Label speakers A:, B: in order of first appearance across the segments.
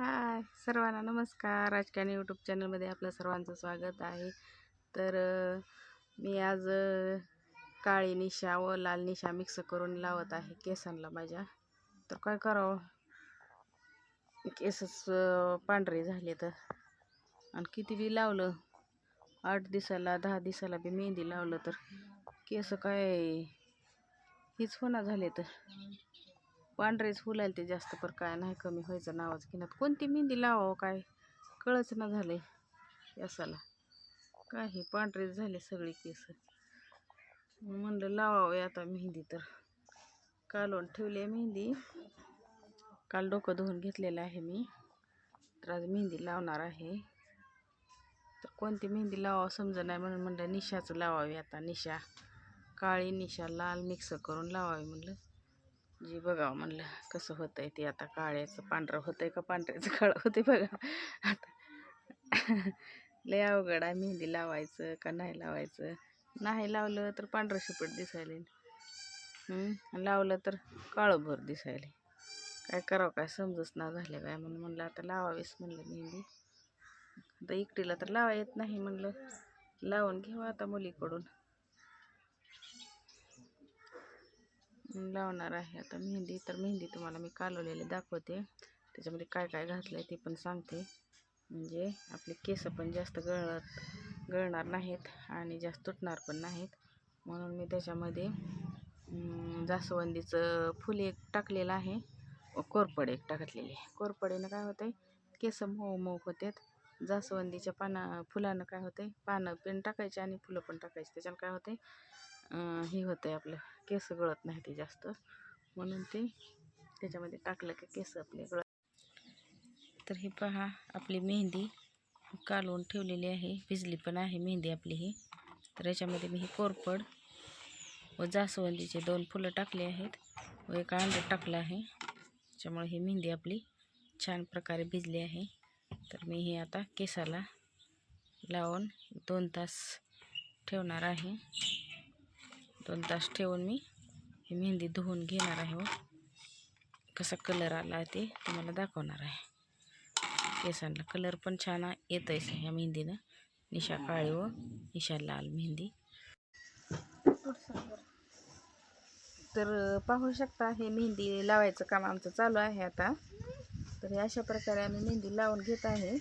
A: हाय सर्वांना नमस्कार. राजकारणी यूट्यूब चॅनलमध्ये आपलं सर्वांचं स्वागत आहे. तर मी आज काळी निशा व लाल निशा मिक्स करून लावत आहे केसांना माझ्या. तर काय करावं? केसच पांढरे झाले तर आणि किती बी लावलं आठ दिवसाला दहा दिवसाला बी मेहंदी लावलं तर केस काय हीच होणार झाले तर पांढरेच फुलायला ते जास्त पर काय नाही कमी व्हायचं नावाच घेण्यात. कोणती मेहंदी लावावं काय? कळच ना झालंय. केसाला काय हे? पांढरेच झाले सगळे केस. म्हणलं लावावे आता मेहंदी तर. कालवून ठेवली आहे मेहंदी. काल डोकं धुवून घेतलेलं आहे मी. तर आज मेहंदी लावणार आहे. तर कोणती मेहंदी लावावं समजा नाही म्हणून म्हणलं निशाचं लावावी आता. निशा. काळी निशा लाल मिक्स करून लावावी म्हणलं. जी बघावं म्हणलं कसं होतंय ते आता काळ्याचं पांढरं होतंय का पांढऱ्याचं काळं होते बघा. आता लय अवघड आहे मेहंदी लावायचं का नाही लावायचं? नाही लावलं तर पांढरं शिपट दिसायले. लावलं तर काळंभर दिसायला दिसायले. काय करावं काय समजच ना झालं काय म्हणून म्हणलं आता लावावीच म्हणलं मेहंदी. आता इकटीला तर लावा येत नाही म्हणलं. लावून घेऊ आता मुलीकडून. लावणार आहे आता मेहंदी. तर मेहंदी तुम्हाला मी कालवलेली दाखवते. त्याच्यामध्ये काय काय घातलं आहे ते पण सांगते. म्हणजे आपले केस पण जास्त गळत गळणार नाहीत आणि जास्त तुटणार पण नाहीत. म्हणून मी त्याच्यामध्ये जास्वंदीचं फुल एक टाकलेलं आहे. व कोरपड एक टाकलेली आहे. कोरपडीनं काय होतं आहे केस मऊ मऊ होतात. जास्वंदीच्या पाना फुलानं काय होतं आहे पानं पण टाकायची आणि फुलं पण टाकायची. त्याच्यानं काय होतं आहे हे होतं आहे आपलं केस गळत नाही ते जास्त. म्हणून ते त्याच्यामध्ये टाकलं की केस आपले गळत तर हे पहा आपली मेहंदी कालवून ठेवलेली आहे. भिजली पण आहे मेहंदी आपली ही. तर याच्यामध्ये मी ही कोरपड व जास्वंदीचे दोन फुलं टाकले आहेत व एक अंडं टाकलं आहे. त्याच्यामुळे ही मेहंदी आपली छान प्रकारे भिजली आहे. तर मी हे आता केसाला लावून दोन तास ठेवणार आहे. दोन तास ठेवून मी ही मेहंदी धुवून घेणार आहे व कसा कलर आला ते तुम्हाला दाखवणार आहे. केसांना कलर पण छान येत आहे ह्या मेहंदीनं. निशा काळी व हो, निशा लाल मेहंदी. तर पाहू शकता हे मेहंदी लावायचं काम आमचं चालू आहे आता. तर अशा प्रकारे आम्ही मेहंदी लावून घेत आहे.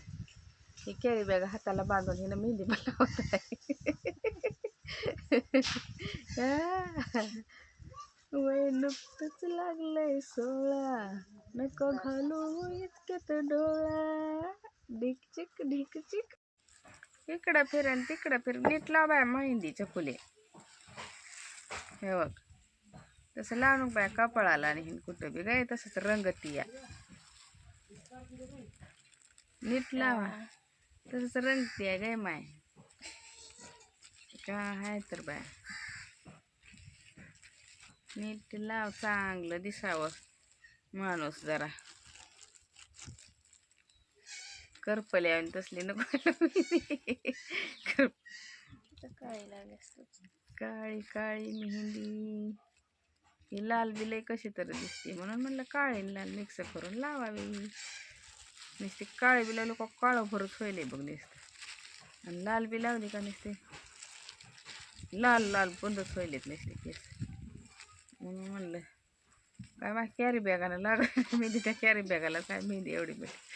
A: हे कॅरी बॅग हाताला बांधून हिनं मेहंदी पण लावत आहे. वय नुकतंच लागलंय सोळा. नको घालू हो इतक्यात डोळा. ढिकचिक ढिकचिक इकडं फिर आणि तिकडं फिर. नीट लाव बाय मेहंदीच्या फुले. हे बघ. तसं लावू बाय कपाळाला आणि हिन कुठं बी. काय तसंच रंगती या. नीट लावा. तसंच रंगती आहे गाय माय. का आहे तर बाय. नीट लाव चांगलं दिसावं. माणूस जरा. करपले आणि तसली नको
B: काळी लागली
A: काळी काळी मेहंदी. ही लाल बिलय कशी तरी दिसते. म्हणून म्हणलं काळी लाल मिक्स करून लावावी. नुसते काळे बी लावले का काळं भरत होईल बघ नुसतं. आणि लाल बी लावली का नुसते? लाल लाल बंदच होईलेत नुसते केस म्हणून म्हणलं काय मा कॅरी बॅगाला लाग मेहंदी त्या कॅरी बॅगाला काय मेहंदी एवढी मिळते